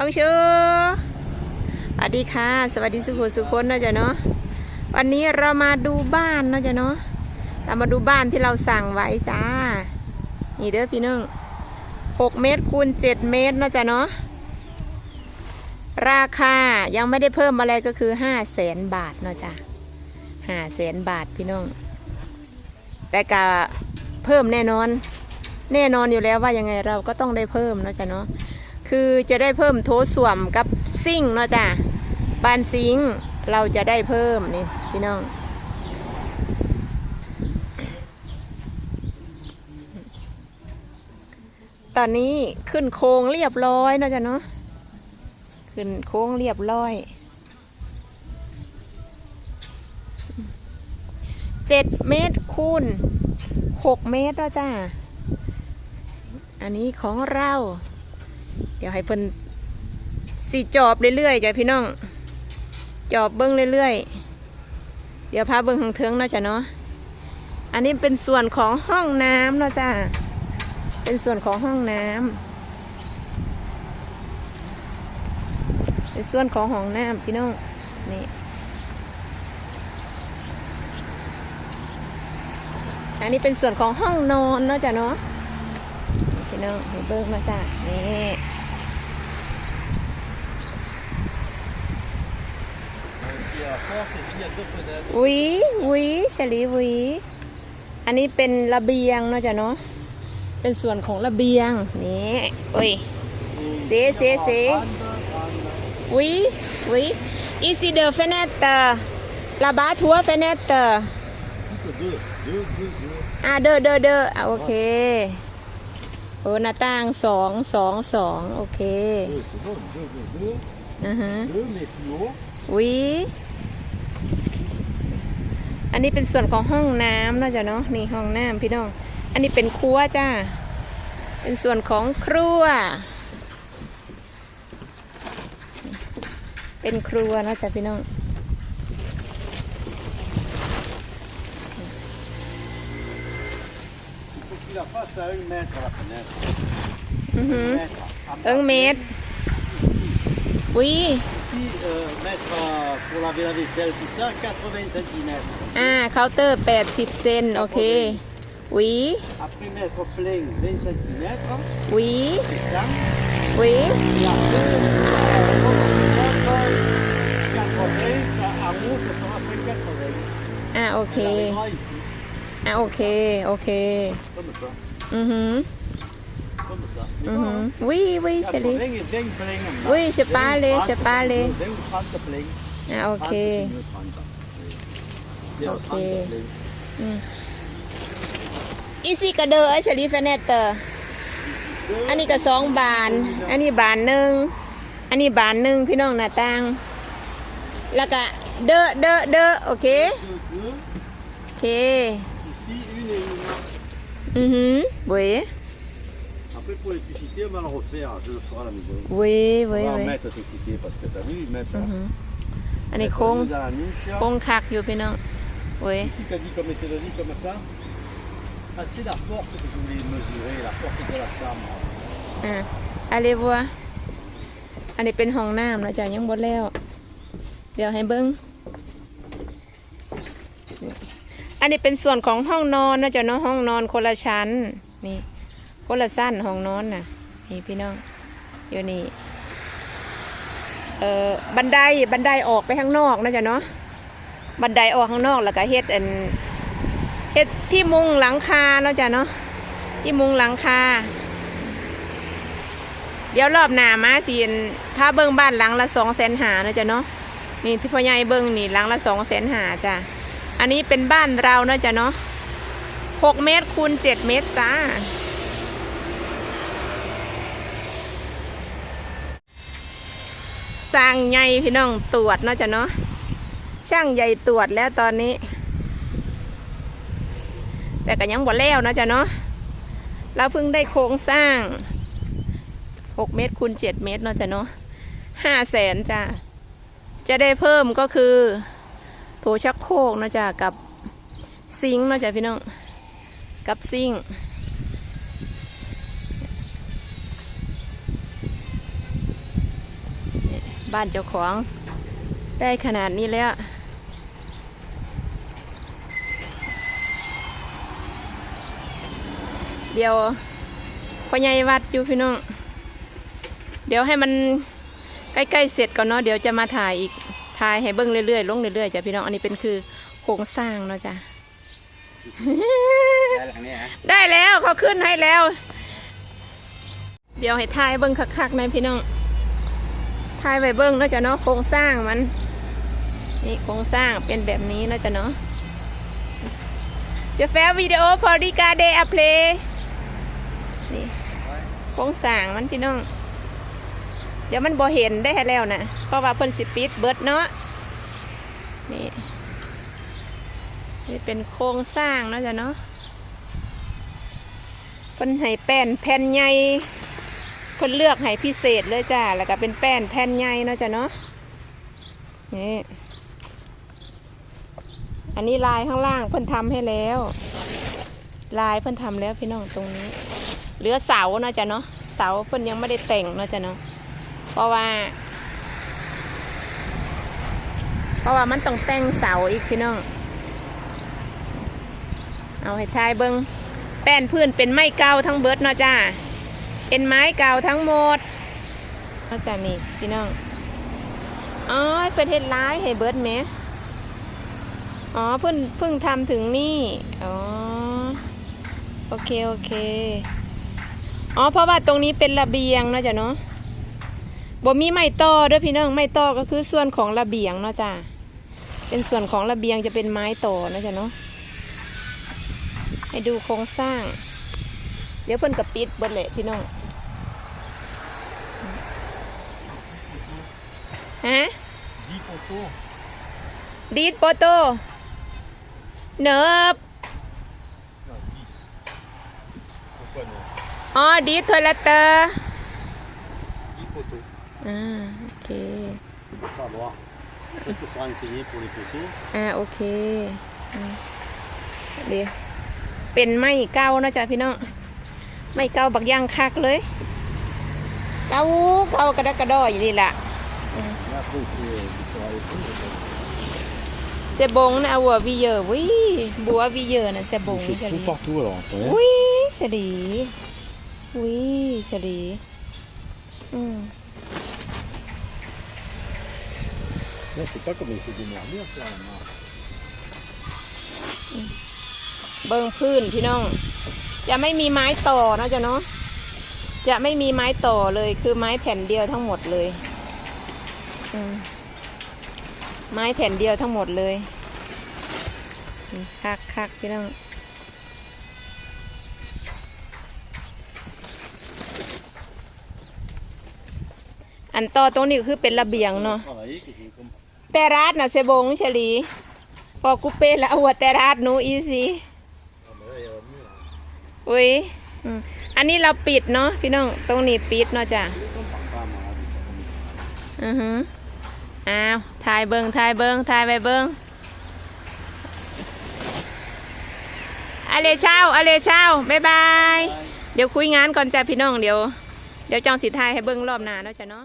บังชูสวัสดีค่ะ สวัสดีสุขสุคนนะจ๊ะเนาะวันนี้เรามาดูบ้านนะจ๊ะเนาะเรามาดูบ้านที่เราสั่งไว้จ้า นี่เด้อพี่น้องหกเมตรคูณเจ็ดเมตรนะจ๊ะเนาะราคายังไม่ได้เพิ่มอะไรก็คือห้าแสนบาทเนาะจ้ะห้าแสนบาทพี่น้อง แต่กะเพิ่มแน่นอน แน่นอนอยู่แล้วว่ายังไงเราก็ต้องได้เพิ่มเนาะจ้ะเนาะ คือจะได้เพิ่มโถส้วมกับซิ่งค์เนาะจ้ะบานซิงค์เราจะได้เพิ่มนี่พี่น้องตอนนี้ขึ้นโค้งเรียบร้อยเนาะจ้ะเนาะ ขึ้นโค้งเรียบร้อย เจ็ดเมตรคูณหกเมตรแล้วจ้า อันนี้ของเรา เดี๋ยวให้เพิ่นสีจอบเรื่อยๆจ้ะพี่น้อง จอบเบิ้งเรื่อยๆ เดี๋ยวพาเบิ้งทางเทิงเนาะจ้ะเนาะ อันนี้เป็นส่วนของห้องน้ำเนาะจ้าเป็นส่วนของห้องน้ำในส่วนของห้องน้ำพี่น้อง นี่ อันนี้เป็นส่วนของห้องนอนเนาะจ้ะเนาะ พี่น้องเบิ้งมาจ้ะนี่ Ici à la porte, ici il y a deux fenêtres. ห วีหวีเฉลีหวีอันนี้เป็นระเบียงเนาะจ้ะเนาะเป็นส่วนของระเบียงนี่โอ้ย Et C'est- ici, il y c'est- aura c'est. grande, grande. หวีหวีอีซีเดอร์เฟเนตเตอร์ระบาทัวเฟเนตเตอร์ Toutes deux, deux, deux, deux. อ่าเด้อเด้อเด้ออะโอเคโอ้หน้าต่างสองสองสองโอเค Deux, c'est bon, deux, deux, deux. อือฮะ Deux, mais plus haut. วิ อันนี้เป็นส่วนของห้องน้ำนาะจ้ะเนาะนี่ห้องน้ำพี่น้อง อันนี้เป็นครัวจ้า เป็นส่วนของครัว เป็นครัวนาะจ้ะพี่น้องอือหือเอิงเมตรวิ mettre euh, pour laver la vaisselle, tout ça, 80 cm. อ่าเคาน์เตอร์ 80 เซนโอเควิ Après mettre plein 20 cm, วิ c'est ça. วิ Et après, euh, mettre 80, ça, en haut, ça sera 5,80. อ่าโอเค Elle arrivera ici, อ่าโอเค โอเค comme ça. อือหือ Comme ça. C'est อือ bon, หือ hein วิวิเฉลี80 et 20 plein. en bas. Oui, je parlais, 20, je 30, parlais. 20 ou 30 plein. อ่าโอเค 30, c'est mieux, 30. Bien, Ok. 30 plein. อีซี่กระเดอไอเฉลีเฟเนตเตอร์อันนี้ก็สองบาน อันนี้บานหนึ่ง อันนี้บานหนึ่งพี่น้องหน้าต่าง แล้วก็เดอเดอเดอโอเค Deux, deux. โอเค Ici, une et une. อือหือเว้ย Après, pour l'électricité, on va le refaire. Je le ferai à la maison. เว้ย On เว้ย va en เว้ย mettre l'électricité parce que t'as vu, ils mettent. อือ hein. หืออันนี้ Mettre โค้ง le lit dans la niche. โค้งคักอยู่พี่น้องเว้ย Ici, t'as dit qu'on mettait le lit comme ça. Ah, c'est la porte que je voulais mesurer, la porte de la chambre. อะอะไรบัวอันนี้เป็นห้องน้ำเนาะจ๊ะยังบดแล้ว เดี๋ยวให้เบิ้งอันนี้เป็นส่วนของห้องนอนเนาะจ๊ะเนาะห้องนอนคนละชั้นนี่ คนละสั้นห้องนอนน่ะ นี่พี่น้อง อยู่นี่ เอ่อ บันได บันไดออกไปข้างนอกนะจ๊ะเนาะ บันไดออกข้างนอกแล้วก็เฮ็ดอันเฮ็ดที่มุงหลังคาเนาะจ๊ะเนาะ ที่มุงหลังคา เดี๋ยวรอบหน้ามาสิอั่นถ้าเบิ่งบ้านหลังละสองแสนหาเนาะจ๊ะเนาะ นี่ที่พ่อใหญ่เบิ่งนี่หลังละสองแสนหาจ้ะ อันนี้เป็นบ้านเราเนาะจ๊ะเนาะหกเมตรคูณเจ็ดเมตรจ้า สร้างใหญ่พี่น้องตรวจเนาะจ๊ะเนาะช่างใหญ่ตรวจแล้วตอนนี้ แต่ก็ยังบ่แล้วเนาะจ๊ะเนาะเราเพิ่งได้โครงสร้างหกเมตรคูณเจ็ดเมตรเนาะจ้ะเนาะห้าแสนจ้ะจะได้เพิ่มก็คือโถชักโครกเนาะจ้ะกับซิงเนาะจ้ะพี่น้องกับซิง บ้านเจ้าของได้ขนาดนี้แล้ว เดี๋ยวพ่อใหญ่วัดอยู่พี่น้อง เดี๋ยวให้มันใกล้ๆเสร็จก่อนเนาะเดี๋ยวจะมาถ่ายอีกถ่ายให้เบิ้งเรื่อยๆลงเรื่อยๆจ้ะพี่น้องอันนี้เป็นคือโครงสร้างเนาะจ้ะได้หลังนี้ฮะได้แล้วเขาขึ้นให้แล้ว เดี๋ยวให้ทายเบิ้งคักๆนะพี่น้อง ทายไปเบิ้งเนาจะเนาะโครงสร้างมัน นี่โครงสร้างเป็นแบบนี้เนาจะเนาะจะแฟวิดีโอพอดีกาเดอัพลนี่โครงสร้างมันพี่น้อง เดี๋ยวมันบ่เห็นได้แล้วนะเพราะว่าเพิ่นสิปิดเบิดเนาะนี่นี่เป็นโครงสร้างเนาจะเนาะเพิ่นให้แป้นแผ่นใหญ่ เพิ่นเลือกให้พิเศษเลยจ้า แล้วก็เป็นแป้นแผ่นใหญ่เนาะจ้ะเนาะ นี่ อันนี้ลายข้างล่างเพิ่นทำให้แล้ว ลายเพิ่นทำแล้วพี่น้องตรงนี้ เหลือเสาเนาะจ้ะเนาะ เสาเพิ่นยังไม่ได้แต่งเนาะจ้ะเนาะ เพราะว่า เพราะว่ามันต้องแต่งเสาอีกพี่น้อง เอาให้ทายเบิงแป้นพื้นเป็นไม้เก่าทั้งเบิร์ดเนาะจ้า เป็นไม้เก่าทั้งหมดเนาะจ้านี่พี่น้อง อ๋อเพิ่นเฮ็ดร้ายให้เบิดแหม อ๋อเพิ่งเพิ่งทำถึงนี่ อ๋อ โอเค โอเค อ๋อ เพราะว่าตรงนี้เป็นระเบียงเนาะจ้ะเนาะบ่มีไม้ต่อด้วยพี่น้องไม้ต่อก็คือส่วนของระเบียงเนาะจ้าเป็นส่วนของระเบียงจะเป็นไม้ต่อเนาะจ้ะเนาะให้ดูโครงสร้าง เดี๋ยวเพิ่นกับปิดเบิดแหละพี่น้องฮะ10 poteaux. ดีดโปโตเนิบ Non, 10. Pourquoi non อ๋อดีดทอยละเตอร์10 poteaux. อ่าโอเค Il faut savoir. Il faut se renseigner pour les poteaux. อ่าโอเคอืมเดี๋ยวเป็นไม้เก้านะจ๊ะพี่น้อง ไม้เก้าบักย่างคักเลย เก้าเก้ากระดกกระดออยู่นี่แหละ Et après, il faut, il faut arrêter. เสบงนะวัววิเยอร์วิบัววิเยอร์นะเสบง Il วิ fait เฉ tout ลี partout alors après. วิเฉลีวิเฉลีอืม Non, c'est pas comme essayer d'émerder à faire la marche. เบิ่งพื้นพี่น้อง จะไม่มีไม้ต่อนะจ๊ะเนาะจะไม่มีไม้ต่อเลยคือไม้แผ่นเดียวทั้งหมดเลยไม้แผ่นเดียวทั้งหมดเลยคักคักพี่น้องอันต่อตรงนี้คือเป็นระเบียงเนาะแต่รัดนะเสบงเฉลีพอกูเป็นแล้วหัวแต่รัดหนูอีสิ อุ้ยอันนี้เราปิดเนาะพี่น้องตรงนี้ปิดเนาะจ้ะอือฮึอ้าวถ่ายเบิงถ่ายเบิงถ่ายไปเบิงอะเลเช้าอะเลเช้าบ๊ายบาย เดี๋ยวคุยงานก่อนจ้ะพี่น้องเดี๋ยว เดี๋ยวจองสิทายให้เบิงรอบหน้าเนาะจ้ะเนาะ